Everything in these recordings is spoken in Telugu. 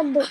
कर दो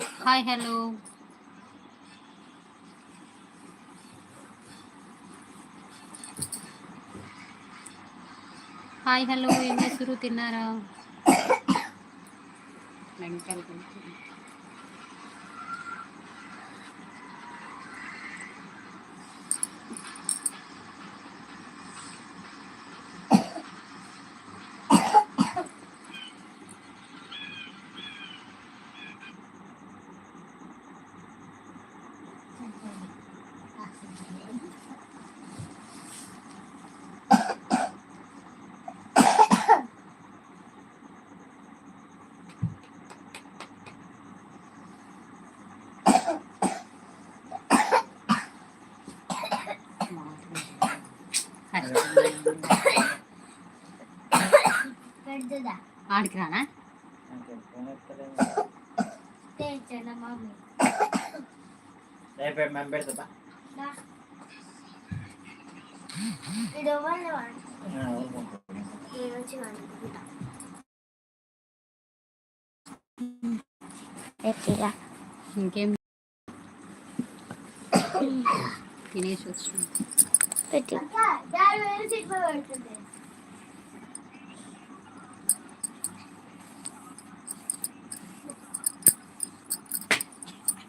హాయ్ హలో. Hi hello. ఏం చేస్తురు తిన్నారా? ఆడికి రానా రేపు మేము పెడతా. ఇంకేం? తినేసి వచ్చిన పెట్టి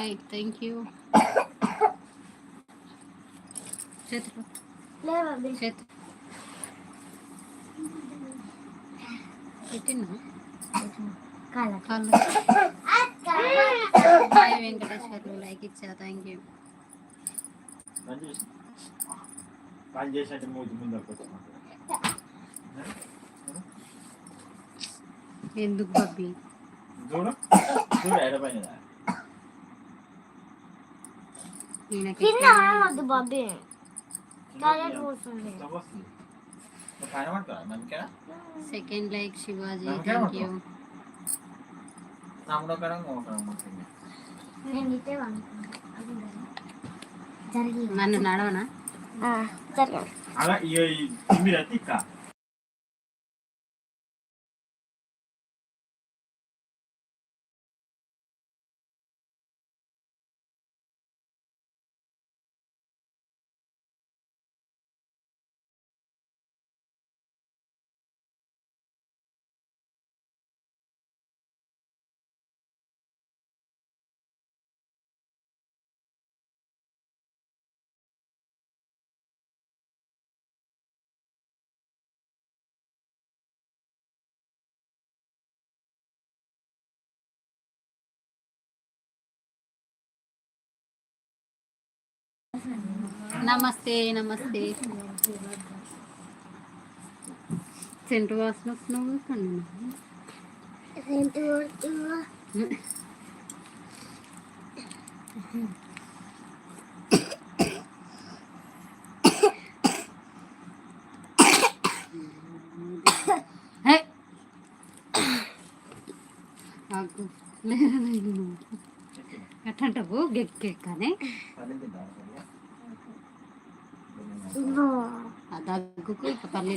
right thank you. చేతులు చేతు పెట్టినా? కాళ్ళ కాళ్ళు హాయ్ వెంకటేశ్వర్లు లైక్ ఇచ్చా థ్యాంక్ యూ. కాల్ చేసినట్టు ఎందుకు బబ్బీ చూడు. చూడు ఎడపైన ఈయనకి కింద ఆడవద్దు బాబీ టాయిలెట్ పోతుంది కనబడతా మనకేనా సెకండ్ లైక్ శివాజీ నమ్మకం థ్యాంక్ యూ తమ్ముడు ఒకడం ఒకడం ఉంటుంది నేను ఇటే అనుకున్నా జరిగి నన్ను నడవనా జరగదు అలా ఇక మీరు అయితే నమస్తే నమస్తే. సెంటర్ వాసన వస్తున్నావు నేను ఎట్టంటావు గెక్కెక్కనే. దగ్గుకు తల్లి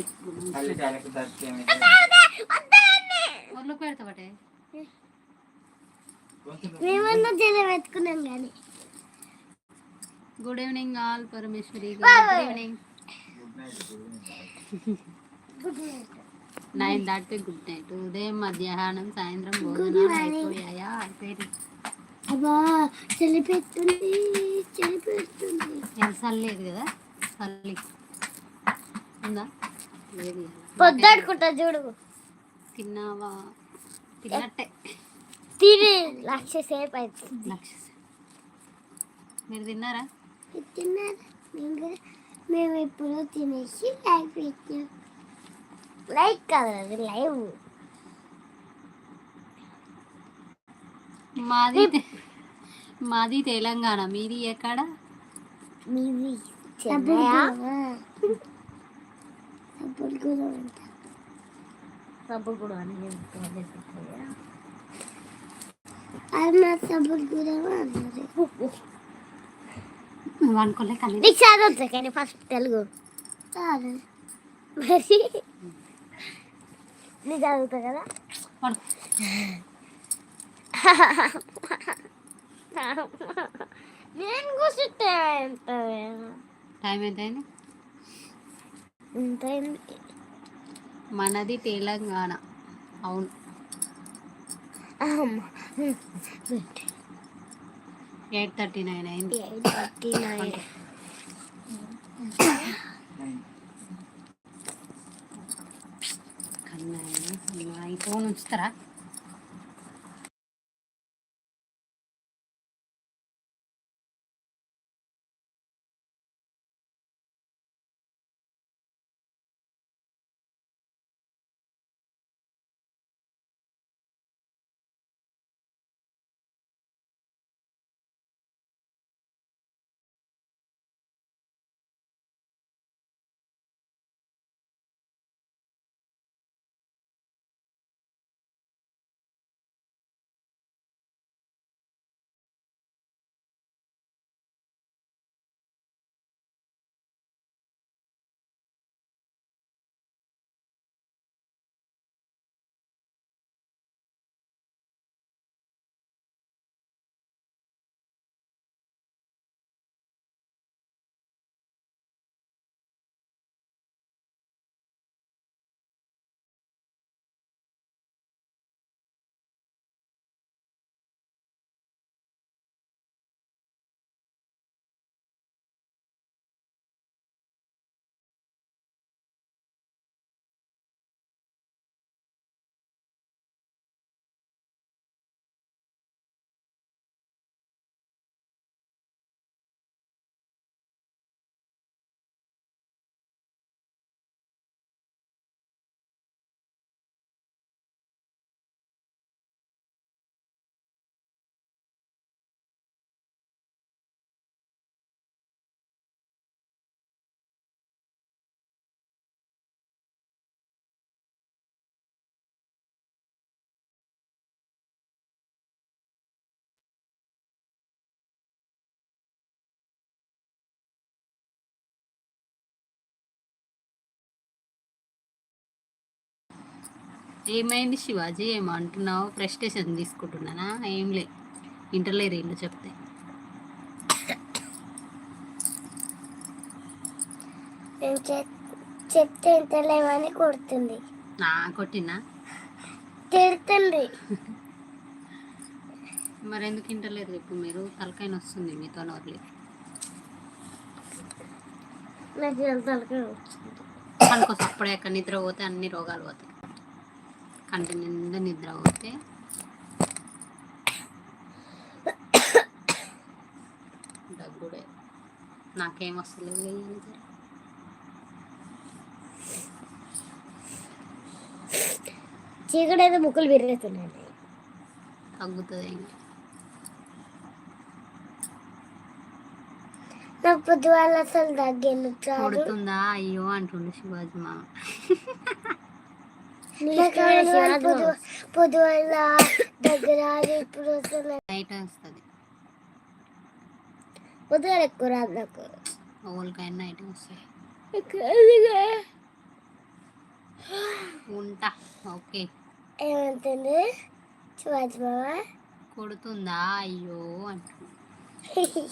మేమన్నా జనం ఎత్తుకున్నాం కానీ. Good evening all Parameshwari good evening nine దాటితే గుడ్ నైట్ ఉదయం మధ్యాహ్నం సాయంత్రం భోజనాలు అయిపోయాయా అయిపోయి అబ్బా చల్లేదు కదా? చల్లి ఉందా? లేదు ఇవాళ. పొద్దుడుకుంటా చూడు. తిన్నావా? తిన్నట్టే. తిని లక్ష సేపు అవుతుంది లక్ష మీరు తిన్నారా? తిన్నారు? మేము మేము ఇప్పుడు తినేసి లైవ్ పెట్టాం లైక్ కాదు అది లైవ్. మాది మాది తెలంగాణ. మీది ఎక్కడ? మీది చెన్నయ్య సబ్బులు కూడా ఉంటాయి సబ్బులు కూడా అని అది మా సబ్బులు కూడా అన్నారు నువ్వు అనుకోలే కానీ నీకు చదవచ్చు కానీ ఫస్ట్ తెలుగు మరి నీ చదువుతా కదా. నేను కూర్చుంటే ఎంత టైం ఎంత అయింది ఎంత మనది తెలంగాణ. అవును. ఎయిట్ థర్టీ నైన్ అయింది. Thirty nine. కన్నా ఈ ఫోన్ ఉంచుతారా? ఏమైంది శివాజీ? ఏమంటున్నావు ప్రెస్టేషన్ తీసుకుంటున్నానా? ఏం లే. ఇంటర్లేరు ఇల్లు చెప్తే. చెప్తే ఇంతలేమని కొడుతుంది. నా కొట్టినా తిడుతుంది. మరి ఎందుకు ఇంటర్లేరు ఇప్పుడు మీరు? తలకాయన వస్తుంది మీతో నోర్లి. నాకు తలకాయ కనుకోసం అప్పుడే ఎక్కడ నిద్ర పోతే అన్ని రోగాలు పోతాయి. కంటి నిండా నిద్ర పోతే దగ్గుడే. నాకేం వస్తలేదు జర. చీకటి అయితే ముక్కులు విరుగుతున్నాయి తగ్గుతుంది నాకు పొద్దువాళ్ళ అసలు తగ్గేది అయ్యో అంటుండు శివాజీ మామ. దగ్గర ఇప్పుడు వస్తుంది. నైట్ వస్తుంది ఎక్కువ రాదు నాకు ఓల్కైనా నైట్ కాదుగా. ఉంటా ఓకే. ఏమంటుంది? శివాజీ మామ? కొడుతుందా? అయ్యో అంటుండు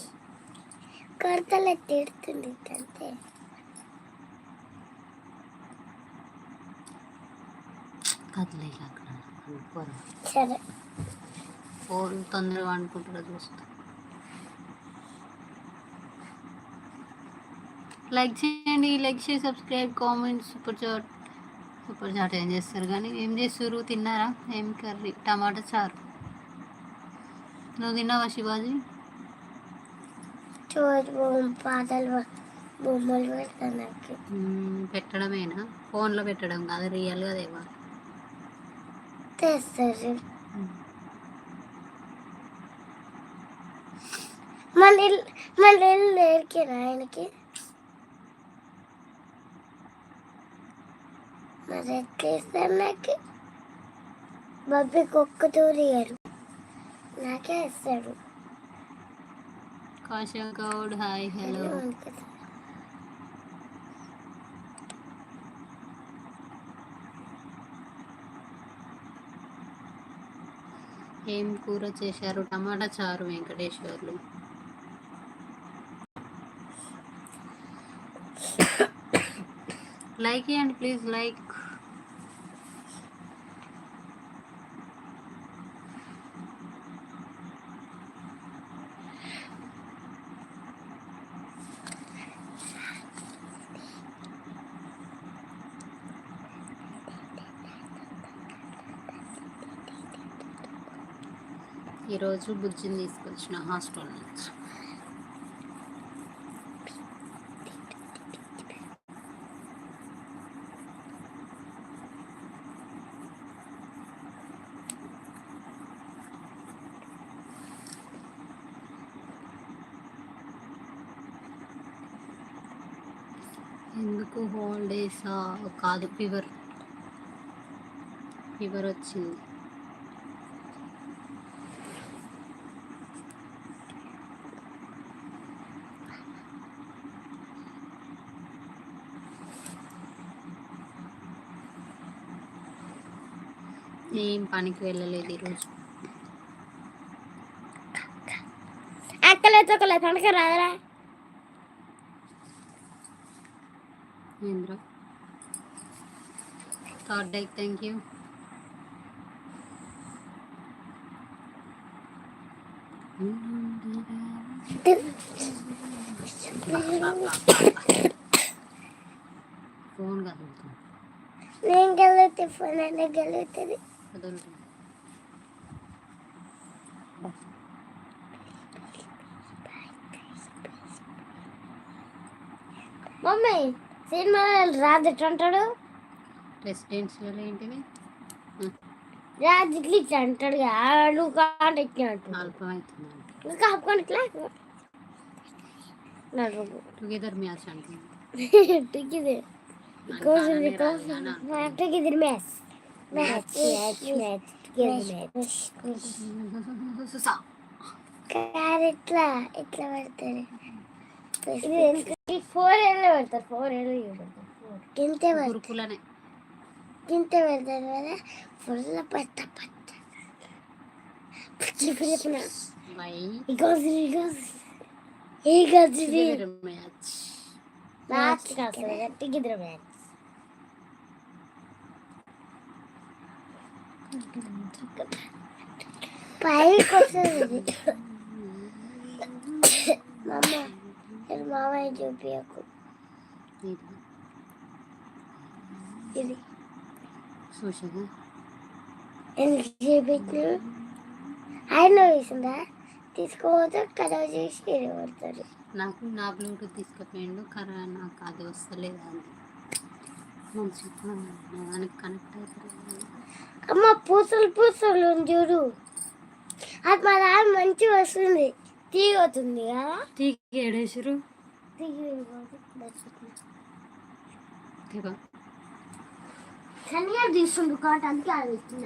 కొరతలు తిడుతుంది అంతే అక్కడ. సరే. ఫోన్ తొందరగా అనుకుంటారో చూస్తా లైక్ చేయండి లైక్ చేసి subscribe comment super chat super chat ఏం చేస్తారు కానీ ఏం చేస్తారు తిన్నారా? ఏం కర్రీ? టమాటా చారు. నువ్వు తిన్నావా శివాజీ? బొమ్మలు పెట్టడమేనా? ఫోన్లో పెట్టడం కాదు రియల్గా దేవా? తెస్తారు మన ఇల్లు మన ఇల్లు ఎరికేనా ఆయనకి మరి ఎట్లా ఇస్తారు నాకు బబ్బీకి ఒక్క తూరి ఇయ్యరు నాకే ఇస్తాడు కాశా గౌడ్ హాయ్ హలో ఏం కూర చేశారు? టమాటా చారు వెంకటేశ్వర్లు. లైక్ చేయండి ప్లీజ్ లైక్ ఈరోజు బుజ్జిని తీసుకొచ్చిన హాస్టల్ నుంచి. ఎందుకు హాలిడేసా? కాదు ఫీవర్. ఫీవర్ వచ్చింది. ఏం పనికి వెళ్ళలేదు ఈరోజు. అక్కలేదు ఒకలేదు పండుగ రాదురా. ఏంద్రా? Third day thank you phone కదులుతుంది నేను గెలుగుతుంది ఫోన్ అంటే గెలుగుతుంది కదులుతుంది మమ్మీ సినిమా రాజు ఎట్లా అంటాడు? రెసిడెన్షియల్ ఏంటిది? రాజు ఇట్లా ఇట్లా అంటాడు ఆడు కాంట ఇట్లా అంటాడు అల్పమవుతుంది ఇంకా ఆపుకోండి ఇట్లా నడుము టుగెదర్ మ్యాచ్ అంటుంది టిక్కిది నాకు కోసం అలానే కోసం రాదు అని అంటుంది. టిక్కిది match. Match match match టిక్కిది match సుసా. కాదు ఇట్లా ఇట్లా పెడతారు ఫోర్ ఏళ్ళు పెడతారు ఫోర్ ఏళ్ళు పెడతారు ఇంతే పెడతారు గురుకులనే తింటే పెడతారు కదా ఫుల్ పట్ట పట్ట పిచ్చి పిలిపిన వై ఈ గజరి ఈ గజరి ఈ గజరి మ్యాచ్ మ్యాచ్ కాదు గట్టిగిద్దరు మ్యాచ్ పైకి వస్తుంది మామ మామయ్య చూపించకు ఇది చూసాగా ఎందుకు చూపించు ఆయన వేసిందా తీసుకోపోతే కథ చేసి పడతారు నాకు నా బ్లూటూత్ తీసుకుపోయిండు కరా నాకు అది వస్తలేదు అది మంచిగా దానికి కనెక్ట్ అవుతుంది అమ్మ పూసలు పూసలు చూడు. అది మా దాని మంచిగా వస్తుంది. తీగవుతుంది కదా. టీకి ఏడేసారు తీగి సరిగా తీసుకుంటు కాబట్టి అందుకే అది ఇచ్చిన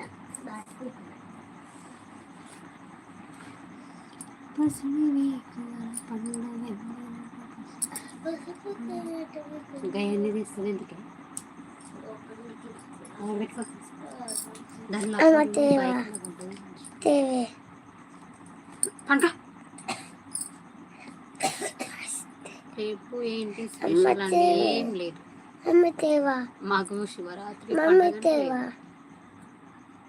ఇంకా ఎన్ని తీస్తుంది ఎందుకే ఆడ పెట్టుకో. దానిలో అమ్మ అప్పుడు తేవా. బయట ఉంటుంది. తేవే పంట రేపు ఏంటి అమ్మ స్పెషల్ అంటే తేవా. ఏం లేదు అమ్మ తేవా మాకు శివరాత్రి మమ్మీ పండగ అంటే తేవా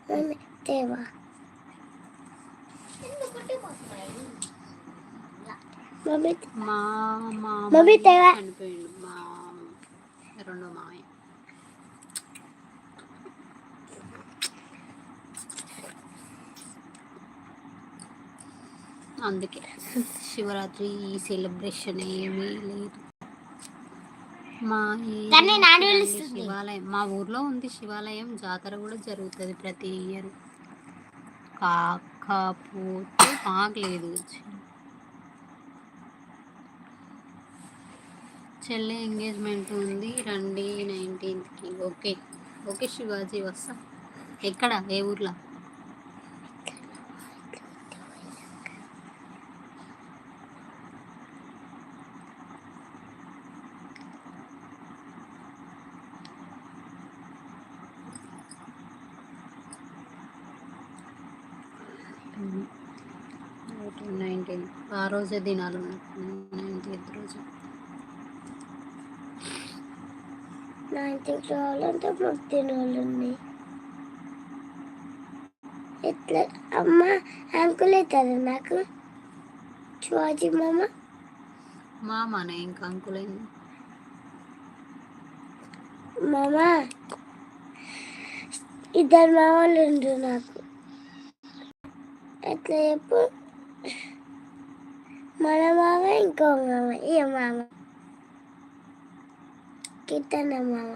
మమ్మీ తేవా మమ్మీ మా మా మమ్మీ తేవా. చనిపోయిండు మా రెండో మామయ్య అందుకే. శివరాత్రి సెలబ్రేషన్ ఏమీ లేదు. మా. శివాలయం మా ఊర్లో ఉంది శివాలయం జాతర కూడా జరుగుతుంది ప్రతి ఇయర్. కాకపోతే మాకు లేదు చెల్లె ఎంగేజ్మెంట్ ఉంది రండి నైన్టీన్త్కి. ఓకే. ఓకే శివాజీ వస్తా. ఎక్కడ? ఏ ఊర్లో? రోజే దినాలు నైన్టీన్త్ రోజు. నా ఇంటికి రావాలంటే మొత్తం వాళ్ళు ఉన్నాయి ఎట్లా? అమ్మ అంకుల్ అవుతారు నాకు? శివాజీ మామ? మామనే ఇంకా అంకులైంది మామ ఇద్దరు మామలు ఉండు నాకు. ఎట్లా చెప్పు? మన మామ ఇంకో మామ ఏ మామ కిట్టన్న మామ